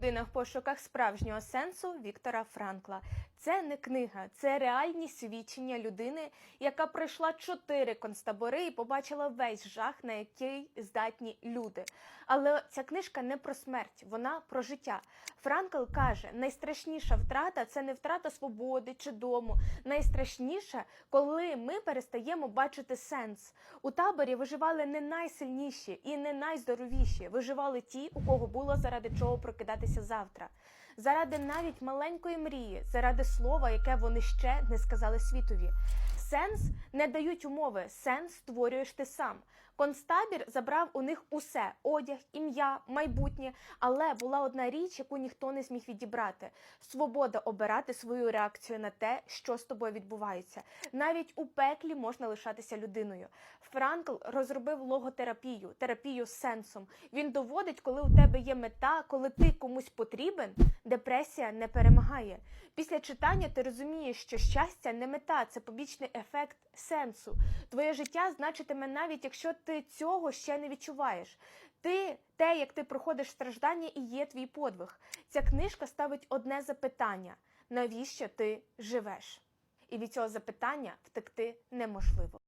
Людина в пошуках справжнього сенсу Віктора Франкла. Це не книга, це реальні свідчення людини, яка пройшла чотири концтабори і побачила весь жах, на який здатні люди. Але ця книжка не про смерть, вона про життя. Франкл каже: найстрашніша втрата це не втрата свободи чи дому. Найстрашніше, коли ми перестаємо бачити сенс. У таборі виживали не найсильніші і не найздоровіші. Виживали ті, у кого було заради чого прокидатися завтра. Заради навіть маленької мрії, заради слова, яке вони ще не сказали світові. Сенс не дають умови, сенс створюєш ти сам. Концтабір забрав у них усе: одяг, ім'я, майбутнє. Але була одна річ, яку ніхто не зміг відібрати: свобода обирати свою реакцію на те, що з тобою відбувається. Навіть у пеклі можна лишатися людиною. Франкл розробив логотерапію, терапію з сенсом. Він доводить, коли у тебе є мета, коли ти комусь потрібен, депресія не перемагає. Після читання ти розумієш, що щастя не мета, це побічний ефект сенсу. Твоє життя значитиме навіть якщо ти цього ще не відчуваєш. Ти, те, як ти проходиш страждання, і є твій подвиг. Ця книжка ставить одне запитання: навіщо ти живеш? І від цього запитання втекти неможливо.